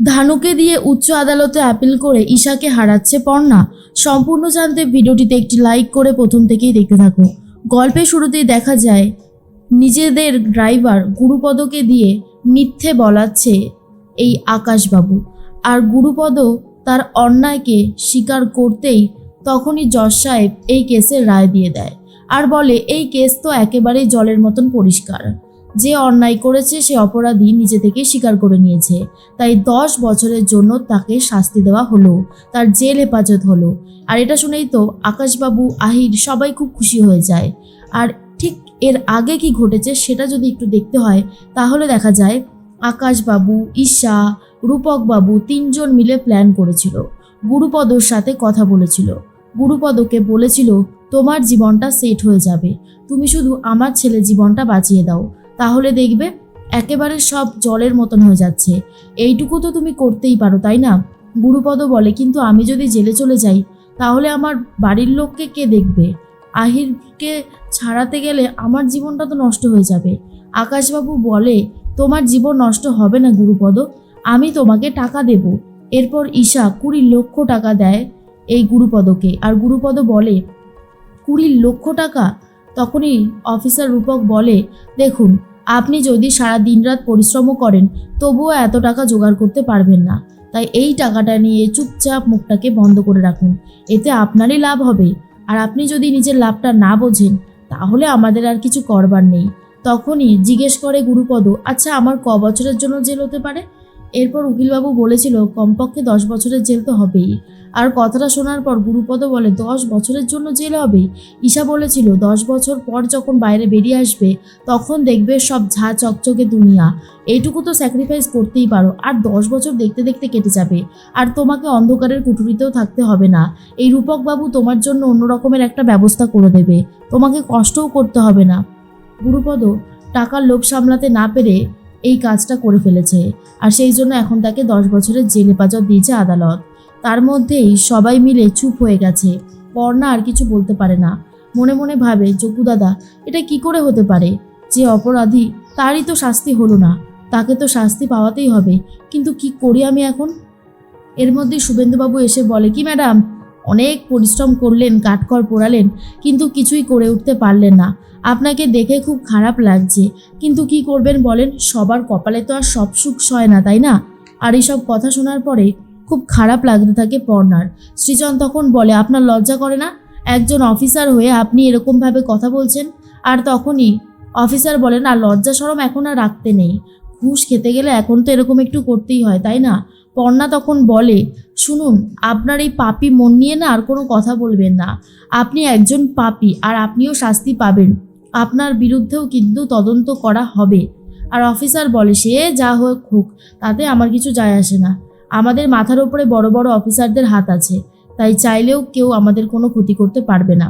ধানুকে দিয়ে উচ্চ আদালতে অ্যাপিল করে ঈশাকে হারাচ্ছে পর্ণা। সম্পূর্ণ জানতে ভিডিওটিতে একটি লাইক করে প্রথম থেকেই দেখতে থাকো। গল্পের শুরুতেই দেখা যায়, নিজেদের ড্রাইভার গুরুপদকে দিয়ে মিথ্যে বলাচ্ছে এই আকাশবাবু। আর গুরুপদ তার অন্যায়কে স্বীকার করতেই তখনই জজ সাহেব এই কেসের রায় দিয়ে দেয়। আর বলে, এই কেস তো একেবারেই জলের মতন পরিষ্কার। যে অন্যায় করেছে সে অপরাধী নিজে থেকে স্বীকার করে নিয়েছে। তাই দশ বছরের জন্য তাকে শাস্তি দেওয়া হলো, তার জেল হেফাজত হলো। আর এটা শুনেই তো আকাশবাবু, আহির সবাই খুব খুশি হয়ে যায়। আর ঠিক এর আগে কি ঘটেছে সেটা যদি একটু দেখতে হয়, তাহলে দেখা যায় আকাশবাবু, ঈশা, রূপকবাবু তিনজন মিলে প্ল্যান করেছিল। গুরুপদর সাথে কথা বলেছিল। গুরুপদকে বলেছিল, তোমার জীবনটা সেট হয়ে যাবে। তুমি শুধু আমার ছেলে জীবনটা বাঁচিয়ে দাও। তাহলে দেখবে একেবারে সব জলের মতন হয়ে যাচ্ছে। এইটুকু তো তুমি করতেই পারো, তাই না? গুরুপদ বলে, কিন্তু আমি যদি জেলে চলে যাই, তাহলে আমার বাড়ির লোককে কে দেখবে? আহিরকে ছাড়াতে গেলে আমার জীবনটা তো নষ্ট হয়ে যাবে। আকাশবাবু বলে, তোমার জীবন নষ্ট হবে না গুরুপদ, আমি তোমাকে টাকা দেব। এরপর ঈশা কুড়ি লক্ষ টাকা দেয় এই গুরুপদকে। আর গুরুপদ বলে, কুড়ি লক্ষ টাকা? তখনই অফিসার রূপক বলে, দেখুন আপনি যদি সারা দিন রাত পরিশ্রমও করেন, তবুও এত টাকা জোগাড় করতে পারবেন না। তাই এই টাকাটা নিয়ে চুপচাপ মুখটাকে বন্ধ করে রাখুন। এতে আপনারই লাভ হবে। আর আপনি যদি নিজের লাভটা না বোঝেন, তাহলে আমাদের আর কিছু করবার নেই। তখনই জিজ্ঞেস করে গুরুপদ আচ্ছা আমার ক বছরের জন্য জেল হতে পারে? এরপর উকিলবাবু বলেছিল, কমপক্ষে দশ বছরের জেল তো হবেই। আর কথাটা শোনার পর গুরুপদ বলে, দশ বছরের জন্য জেল হবে? ঈশা বলেছিল, দশ বছর পর যখন বাইরে বেরিয়ে আসবে, তখন দেখবে সব ঝা চকচকে দুনিয়া। এইটুকু তো স্যাক্রিফাইস করতেই পারো। আর দশ বছর দেখতে দেখতে কেটে যাবে। আর তোমাকে অন্ধকারের কুঠুরিতেও থাকতে হবে না। এই রূপকবাবু তোমার জন্য অন্য রকমের একটা ব্যবস্থা করে দেবে। তোমাকে কষ্টও করতে হবে না। গুরুপদ, টাকার লোভ সামলাতে না পেরে এই কাজটা করে ফেলেছে। আর সেই জন্য এখন তাকে দশ বছরের জেল হেফাজত দিয়েছে আদালত। তার মধ্যেই সবাই মিলে চুপ হয়ে গেছে। পর্ণা আর কিছু বলতে পারে না। মনে মনে ভাবে যোগ্য দাদা, এটা কি করে হতে পারে? যে অপরাধী, তারই তো শাস্তি হলো না। তাকে তো শাস্তি পাওয়াতেই হবে। কিন্তু কি করি আমি এখন? এর মধ্যে শুভেন্দুবাবু এসে বলে, কি ম্যাডাম অনেক পরিশ্রম করলেন, কাঠখড় পোড়ালেন, কিন্তু কিছুই করে উঠতে পারলেন না। আপনাকে দেখে খুব খারাপ লাগছে। কিন্তু কি করবেন বলেন, সবার কপালে তো আর সব সুখ সয় না, তাই না? আর এইসব কথা শোনার পরে খুব খারাপ লাগতে থাকে পর্ণার। সৃজন তখন বলে, আপনার লজ্জা করে না? একজন অফিসার হয়ে আপনি এরকমভাবে কথা বলছেন? আর তখনই অফিসার বলেন, আর লজ্জা সরম এখন আর রাখতে নেই। ঘুষ খেতে গেলে এখন তো এরকম একটু করতেই হয়, তাই না? পর্ণা তখন বলে, শুনুন, আপনার এই পাপি মন নিয়ে না আর কোনো কথা বলবেন না। আপনি একজন পাপি আর আপনিও শাস্তি পাবেন। আপনার বিরুদ্ধেও কিন্তু তদন্ত করা হবে। আর অফিসার বলে, সে যা হোক হোক, তাতে আমার কিছু যায় আসে না। আমাদের মাথার ওপরে বড় বড় অফিসারদের হাত আছে। তাই চাইলেও কেউ আমাদের কোনো ক্ষতি করতে পারবে না।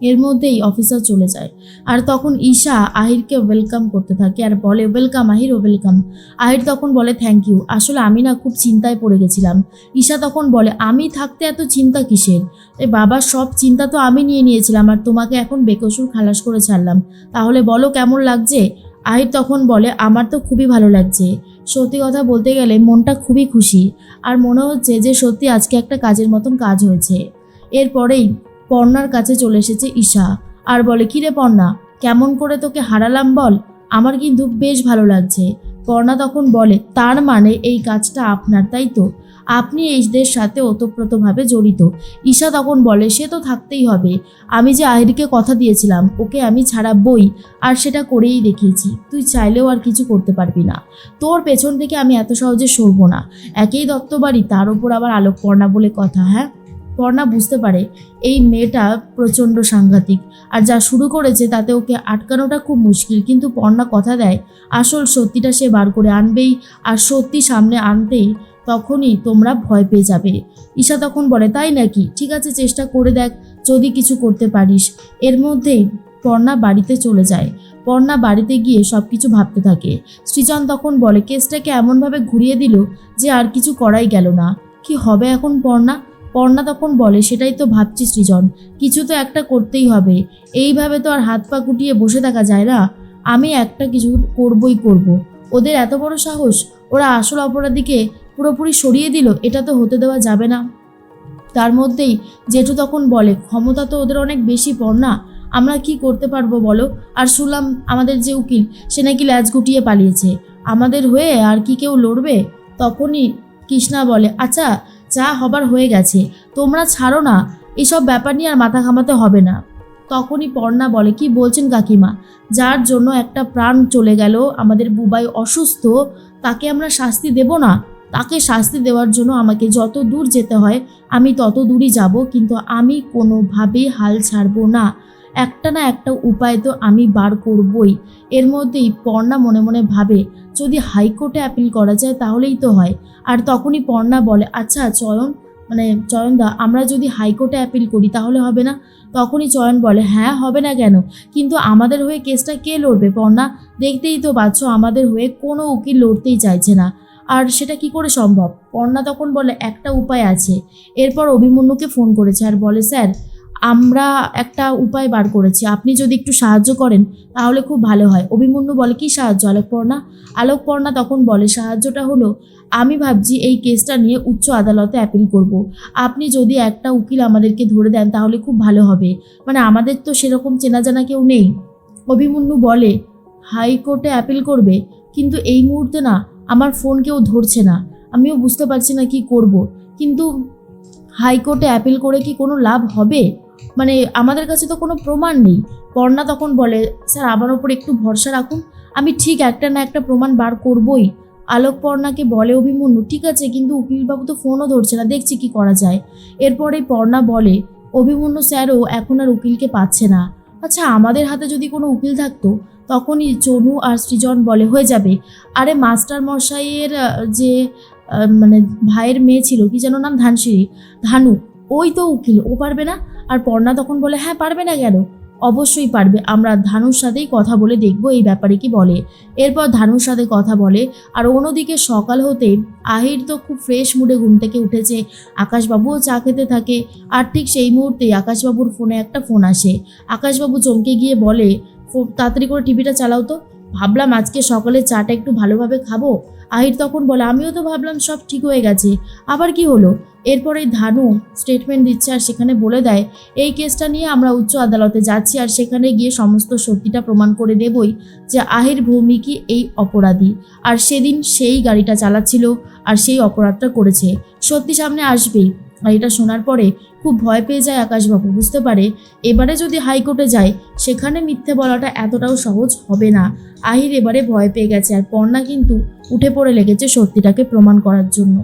এর মধ্যেই অফিসার চলে যায়। আর তখন ঈশা আহিরকে ওয়েলকাম করতে থাকে আর বলে ওয়েলকাম আহির ওয়েলকাম আহির তখন বলে থ্যাংক ইউ আসলে আমি না খুব চিন্তায় পড়ে গেছিলাম। ঈশা তখন বলে, আমি থাকতে এত চিন্তা কিসের? এ বাবার সব চিন্তা তো আমি নিয়ে নিয়েছিলাম আর তোমাকে এখন বেকসুর খালাস করে ছাড়লাম। তাহলে বলো কেমন লাগছে? আহির তখন বলে, আমার তো খুবই ভালো লাগছে। সত্যি কথা বলতে গেলে মনটা খুবই খুশি। আর মনে হচ্ছে যে সত্যি আজকে একটা কাজের মতন কাজ হয়েছে। এরপরেই পর্ণার কাছে চলে এসেছে ঈশা। আর বলে, কিরে পর্ণা, কেমন করে তোকে হারালাম বল? আমার কিন্তু বেশ ভালো লাগছে। পর্ণা তখন বলে, তার মানে এই কাজটা আপনার, তাই তো? আপনি এইদের সাথে ওতপ্রোতভাবে জড়িত। ঈশা তখন বলে, সে তো থাকতেই হবে। আমি যে আহিরকে কথা দিয়েছিলাম, ওকে আমি ছাড়াবই আর সেটা করেই দেখিয়েছি। তুই চাইলেও আর কিছু করতে পারবি না। তোর পেছন থেকে আমি এত সহজে সরবো না। একই দত্তবাড়ি, তার ওপর আবার আলোক পর্ণা বলে কথা হ্যাঁ? পর্ণা বুঝতে পারে এই মেয়েটা প্রচণ্ড সাংঘাতিক। আর যা শুরু করেছে তাতে ওকে আটকানোটা খুব মুশকিল। কিন্তু পর্ণা কথা দেয়, আসল সত্যিটা সে বার করে আনবেই, আর সত্যি সামনে আনতেই তখনই তোমরা ভয় পেয়ে যাবে। ঈশা তখন বলে, তাই নাকি? ঠিক আছে, চেষ্টা করে দেখ, যদি কিছু করতে পারিস। এর মধ্যেই পর্ণা বাড়িতে চলে যায়। পর্ণা বাড়িতে গিয়ে সব কিছু ভাবতে থাকে। সৃজন তখন বলে, কেসটাকে এমনভাবে ঘুরিয়ে দিল যে আর কিছু করাই গেল না। কি হবে এখন পর্ণা পর্ণা তখন বলে, সেটাই তো ভাবছি সৃজন, কিছু তো একটা করতেই হবে। এইভাবে তো আর হাত পা কুটিয়ে বসে থাকা যায় না। আমি একটা কিছু করবই করব। ওদের এত বড় সাহস, ওরা আসল অপরাধীকে পুরোপুরি সরিয়ে দিল, এটা তো হতে দেওয়া যাবে না। তার মধ্যেই জেঠু তখন বলে, ক্ষমতা তো ওদের অনেক বেশি পর না আমরা কি করতে পারব বলো? আর শুনলাম আমাদের যে উকিল, সে নাকি ল্যাজ গুটিয়ে পালিয়েছে। আমাদের হয়ে আর কি কেউ লড়বে? তখনই কৃষ্ণা বলে আচ্ছা যা হবার হয়ে গেছে, তোমরা ছাড়ো না, এসব ব্যাপার নিয়ে আর মাথা ঘামাতে হবে না। তখনই পর্ণা বলে, কি বলছেন কাকিমা? যার জন্য একটা প্রাণ চলে গেল, আমাদের বুবাই অসুস্থ, তাকে আমরা শাস্তি দেব না? তাকে শাস্তি দেওয়ার জন্য আমাকে যত দূর যেতে হয়, আমি তত দূরই যাব, কিন্তু আমি কোনোভাবেই হাল ছাড়বো না। একটা না একটা উপায় তো আমি বার করবই। এর মধ্যেই পর্ণা মনে মনে ভাবে, যদি হাইকোর্টে অ্যাপিল করা যায় তাহলেই তো হয়। আর তখনই পর্ণা বলে আচ্ছা চয়ন মানে চয়নদা, আমরা যদি হাইকোর্টে অ্যাপিল করি তাহলে হবে না? তখনই চয়ন বলে হ্যাঁ হবে না কেন? কিন্তু আমাদের হয়ে কেসটা কে লড়বে পর্ণা? দেখতেই তো পাচ্ছ আমাদের হয়ে কোনো উকিল লড়তেই চাইছে না। আর সেটা কি করে সম্ভব? পর্ণা তখন বলে, একটা উপায় আছে। এরপর অভিমন্যুকে ফোন করেছে আর বলে, স্যার আমরা একটা উপায় বার করেছি। আপনি যদি একটু সাহায্য করেন, তাহলে খুব ভালো হয়। অভিমন্যু বলে, কি সাহায্য? আলোকপর্ণা আলোকপর্ণা তখন বলে, সাহায্যটা হলো, আমি ভাবছি এই কেসটা নিয়ে উচ্চ আদালতে অ্যাপিল করব। আপনি যদি একটা উকিল আমাদেরকে ধরে দেন, তাহলে খুব ভালো হবে। মানে আমাদের তো সেরকম চেনা জানা কেউ নেই। অভিমন্যু বলে হাইকোর্টে অ্যাপিল করবে, কিন্তু এই মুহূর্তে না, আমার ফোন কেউ ধরছে না। আমিও বুঝতে পারছি না কি করব। কিন্তু হাইকোর্টে অ্যাপিল করে কি কোনো লাভ হবে? মানে আমাদের কাছে তো কোনো প্রমাণ নেই। পর্ণা তখন বলে, স্যার, আমার ওপর একটু ভরসা রাখুন। আমি ঠিক একটা না একটা প্রমাণ বার করবই। আলোক পর্ণাকে বলে অভিমন্যু, ঠিক আছে, কিন্তু উকিলবাবু তো ফোনও ধরছে না, দেখছি কি করা যায়। এরপরে পর্ণা বলে, অভিমন্যু স্যারও এখন আর উকিলকে পাচ্ছে না। আচ্ছা আমাদের হাতে যদি কোনো উকিল থাকতো, তখনই চনু আর সৃজন বলে, হয়ে যাবে। আরে, মাস্টার মশাইয়ের যে মানে ভাইয়ের মেয়ে ছিল, কি যেন নাম, ধানসিঁড়ি, ধানু, ওই তো উকিল, ও পারবে না? আর পর্ণা তখন বলে হ্যাঁ পারবে না কেন? অবশ্যই পারবে। আমরা ধানুর সাথেই কথা বলে দেখব এই ব্যাপারে কি বলে। এরপর ধানুর সাথে কথা বলে, আর অন্যদিকে সকাল হতে আহির তো খুব ফ্রেশ মুডে ঘুম থেকে উঠেছে। আকাশবাবুও চা খেতে থাকে, আর ঠিক সেই মুহূর্তেই আকাশবাবুর ফোনে একটা ফোন আসে। আকাশবাবু চমকে গিয়ে বলে, "ফো- তাড়াতাড়ি করে টিভিটা চালাও তো। ভাবলাম আজকে সকালে চাটা একটু ভালোভাবে খাব। আহির তখন বলে, আমিও তো ভাবলাম সব ঠিক হয়ে গেছে। আবার কি হলো? এরপরে ধানু স্টেটমেন্ট দিচ্ছে আর সেখানে বলে দেয়, এই কেসটা নিয়ে আমরা উচ্চ আদালতে যাচ্ছি আর সেখানে গিয়ে সমস্ত সত্যিটা প্রমাণ করে দেবই যে আহির ভৌমিকই এই অপরাধী। আর সেদিন সেই গাড়িটা চালাচ্ছিল আর সেই অপরাধটা করেছে। সত্যি সামনে আসবেই আর এটা শোনার পরে খুব ভয় পেয়ে যায় আকাশবাবু, বুঝতে পারে? এবারে যদি হাইকোর্টে যায়, সেখানে মিথ্যে বলাটা এতটাও সহজ হবে না। আহির এবারে ভয় পেয়ে গেছে আর পর্ণা কিন্তু উঠে পড়ে লেগেছে সত্যিটাকে প্রমাণ করার জন্য।